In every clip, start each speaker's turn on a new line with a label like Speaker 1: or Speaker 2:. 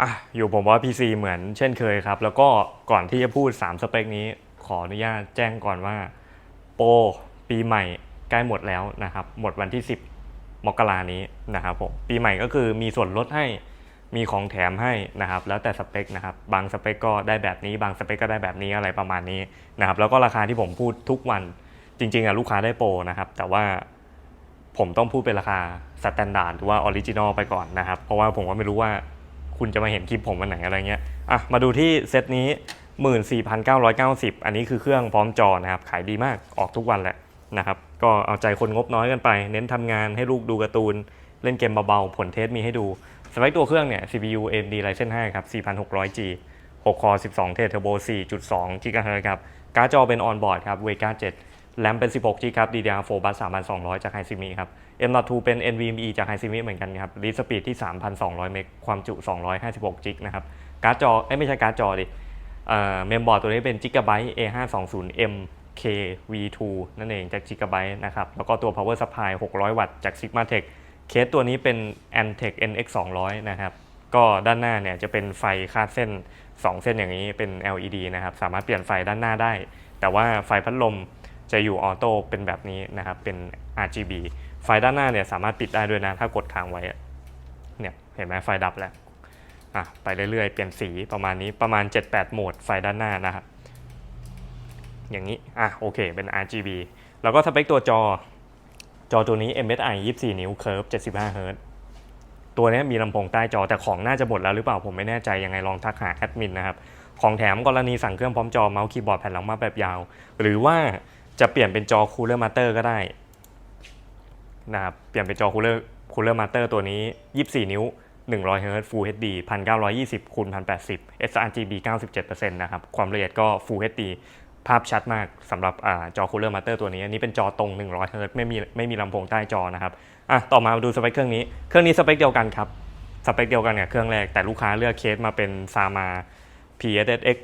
Speaker 1: อะอยู่ผมว่า PC เหมือนเช่นเคยครับ แล้วก็ก่อนที่จะพูด 3 สเปคนี้ ขออนุญาตแจ้งก่อนว่า โปรปีใหม่ใกล้หมดแล้วนะครับ หมดวันที่ 10 มกรานี้นะครับผมปีใหม่ก็คือมีส่วนลดให้มีของแถมให้นะครับ แล้วแต่สเปคนะครับ บางสเปคก็ได้แบบนี้ บางสเปคก็ได้แบบนี้อะไรประมาณนี้นะครับ แล้วก็ราคาที่ผมพูดทุกวันจริงๆอะลูกค้าได้โปรนะครับ แต่ว่าผมต้องพูดเป็นราคาสแตนดาร์ดหรือว่าออริจินอลไปก่อนนะครับ เพราะว่าผมก็ไม่รู้ว่า คุณจะมาเห็นคลิปผมวันไหนอะไรเงี้ยอะมาดูที่เซตนี้ 14,990 อันนี้คือเครื่องพร้อมจอนะครับขายดีมากออกทุกวันแหละนะครับก็เอาใจคนงบน้อยกันไป เน้นทำงานให้ลูกดูการ์ตูน เล่นเกมเบาๆ ผลเทสมีให้ดูสเปคตัวเครื่องเนี่ย CPU AMD Ryzen 5 ครับ 4600G 6 core 12 t Turbo 4.2 GHz ครับ การ์ดจอเป็น on-board ครับ Vega 7 แรมเป็น 16 g ครับ DDR4 บัส 3,200 จาก Hysimi ครับ M.2 เป็น NVMe จาก Hysimi เหมือนกันครับรีสปีดที่ 3,200 เมกความจุ 256 g นะครับการ์ดจอเอ้ยไม่ใช่การ์ดจอดิเมมบอร์ดตัวนี้เป็น Gigabyte A520M KV2 นั่นเองจาก Gigabyte นะครับ แล้วก็ตัว Power Supply 600 วัตต์จาก Sigmatech เคสตัวนี้เป็น Antec NX 200 นะครับ ก็ด้านหน้าเนี่ยจะเป็นไฟคาดเส้น 2 เส้นอย่างนี้เป็น LED นะครับ สามารถเปลี่ยนไฟด้านหน้าได้ แต่ว่าไฟพัดลมจะอยู่ออโต้เป็นแบบนี้นะครับ เป็น RGB ไฟด้านหน้าเนี่ยสามารถปิดได้ด้วยนะ ถ้ากดค้างไว้เนี่ยเห็นไหมไฟดับแล้วอะไปเรื่อยๆ เปลี่ยนสีประมาณนี้ประมาณ 7-8 โหมดไฟด้านหน้านะครับอย่างนี้อะโอเคเป็น RGB แล้วก็สเปคตัวจอจอตัวนี้ MSI 24 นิ้ว Curve 75 Hz ตัวนี้มีลำโพงใต้จอแต่ของน่าจะหมดแล้วหรือเปล่าผมไม่แน่ใจยังไงลองทักหาแอดมินนะครับ ของแถมกรณีสั่งเครื่องพร้อมจอเมาส์คีย์บอร์ดแผ่นรองมาแบบยาว หรือว่าจะเปลี่ยนเป็นจอ Cooler Master ก็ได้ นะครับเปลี่ยนเป็นจอ Cooler Cooler Master ตัวนี้ 24 นิ้ว 100 Hz Full HD 1920คูณ1080 sRGB 97%นะครับความละเอียดก็ Full HD ภาพชัดมากสำหรับอจอ Cooler Master ตัวนี้อันนี้เป็นจอตรง 100 Hz ไม่มีไม่มีลำโพงใต้จอนะครับอะต่อมาดูสเปคเครื่องนี้ เครื่องนี้สเปคเดียวกันครับสเปคเดียวกันกับเครื่องแรกแต่ลูกค้าเลือกเคสมาเป็น Sama PSX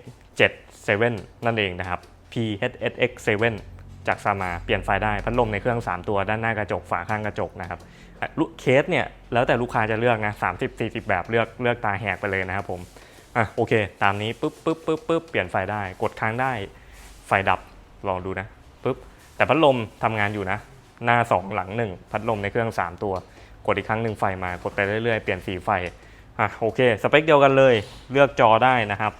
Speaker 1: 77นั่นเองนะครับ PSX 7 จากซามาเปลี่ยนไฟได้พัดลมในเครื่อง 3 ตัวด้านหน้ากระจกฝาข้างกระจกนะครับลูกเคสเนี่ยแล้วแต่ลูกค้าจะเลือกนะ30 40แบบเลือกเลือกตาแหกไปเลยนะครับผมอะโอเค ตามนี้ปุ๊บปุ๊บปุ๊บปุ๊บเปลี่ยนไฟได้ กดค้างได้ ไฟดับลองดูนะปุ๊บแต่พัดลมทำงานอยู่นะ หน้า 2 หลัง 1 พัดลมในเครื่อง 3 ตัว กดอีกครั้งหนึ่งไฟมากดไปเรื่อยๆ เปลี่ยนสีไฟอะโอเค สเปคเดียวกันเลย เลือกจอได้นะครับ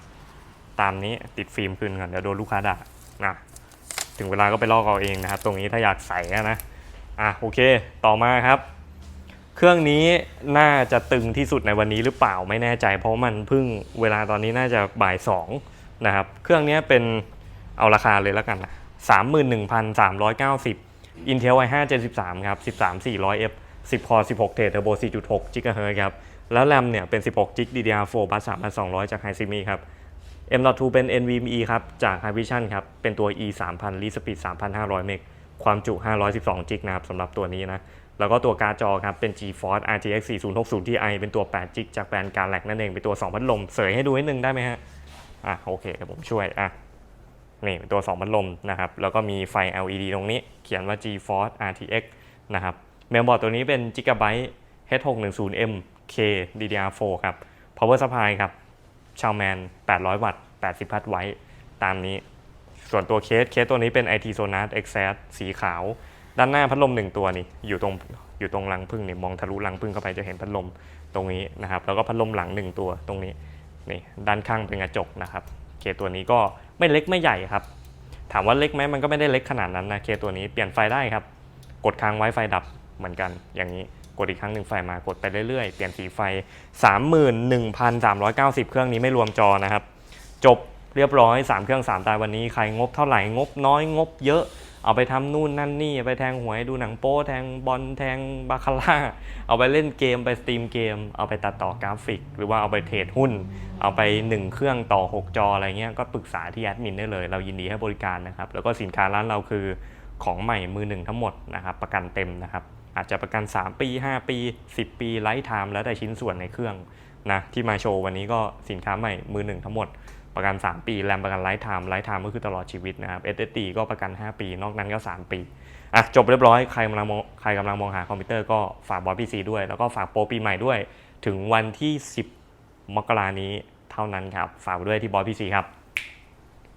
Speaker 1: ตามนี้ติดฟิล์มคืนก่อนเดี๋ยวโดนลูกค้าด่านะ ถึงเวลาก็ไปลอกเอาเองนะครับ ตรงนี้ถ้าอยากใส่นะอะโอเค ต่อมาครับ เครื่องนี้น่าจะตึงที่สุดในวันนี้หรือเปล่าไม่แน่ใจ เพราะมันเพิ่งเวลาตอนนี้น่าจะบ่ายสองนะครับเครื่องนี้เป็นเอาราคาเลยแล้วกันนะ31,390 Intel i5 Gen 13ครับ13 400F 10 core 16 t Turbo 4.6 GHz ครับแล้วแรมเนี่ยเป็น 16 g DDR4 บัส3,200 จาก Hysimi ครับ M.2 เป็น NVMe ครับ จาก Hikvision ครับ เป็นตัว E 3000รีสปีด3,500 เมก ความจุ 512 g นะครับสำหรับตัวนี้นะ แล้วก็ตัวการ์ดจอครับ เป็น GeForce RTX 4060 Ti เป็นตัว8 g จากแบรนด์การแลกนั่นเอง เป็นตัว 2 พัดลม เสยให้ดูนิดนึงได้ไหมฮะ อะ โอเคเดี๋ยวผมช่วย อะ นี่เป็นตัว 2 พัดลมนะครับ แล้วก็มีไฟ LED ตรงนี้ เขียนว่า GeForce RTX นะครับ เมมบอร์ดตัวนี้เป็น Gigabyte H610M K DDR4 ครับ Power Supply ครับ ชาวแมน 800 วัตต์ 80 พัทไว้ ตามนี้ ส่วนตัวเคส เคสตัวนี้เป็น IT Sonar Exact สีขาว ด้านหน้าพัดลม 1 ตัวนี่อยู่ตรงอยู่ตรงรังพึ่งนี่มองทะลุรังพึ่งเข้าไปจะเห็นพัดลมตรงนี้นะครับ แล้วก็พัดลมหลัง 1 ตัวตรงนี้นี่ด้านข้างเป็นกระจกนะครับ เคสตัวนี้ก็ไม่เล็กไม่ใหญ่ครับ ถามว่าเล็กไหมมันก็ไม่ได้เล็กขนาดนั้นนะเคสตัวนี้เปลี่ยนไฟได้ครับ กดค้างไว้ไฟดับเหมือนกันอย่างนี้ กดอีกครั้งหนึ่งไฟมากดไปเรื่อยๆ เปลี่ยนสีไฟ 31,390 เครื่องนี้ไม่รวมจอนะครับ จบเรียบร้อย 3 เครื่อง 3 ตายวันนี้ใครงบเท่าไหร่งบน้อยงบเยอะเอาไปทำนู่นนั่นนี่ไปแทงหวยดูหนังโป๊แทงบอลแทงบาคาร่า เอาไปเล่นเกมไปสตรีมเกม เอาไปตัดต่อกราฟิก หรือว่าเอาไปเทรดหุ้น เอาไป 1 เครื่องต่อ 6 จออะไรเงี้ยก็ปรึกษาที่แอดมินได้เลย เรายินดีให้บริการนะครับ แล้วก็สินค้าร้านเราคือของใหม่มือหนึ่งทั้งหมดนะครับประกันเต็มนะครับ อาจจะประกัน 3 ปี 5 ปี 10 ปีไลฟ์ไทม์แล้วแต่ชิ้นส่วนในเครื่องนะที่มาโชว์วันนี้ก็สินค้าใหม่มือหนึ่งทั้งหมดประกัน 3 ปีแรมประกันไลฟ์ไทม์ไลฟ์ไทม์ก็คือตลอดชีวิตนะครับ SSD ก็ประกัน 5 ปี นอกนั้นก็ 3 ปีอะจบเรียบร้อยใครกำลังมองใครกำลังมองหาคอมพิวเตอร์ก็ฝากบอสพีซีด้วย แล้วก็ฝากโปรปีใหม่ด้วย ถึงวันที่ 10 มกรานี้เท่านั้นครับ ฝากด้วยที่บอยพีซีครับ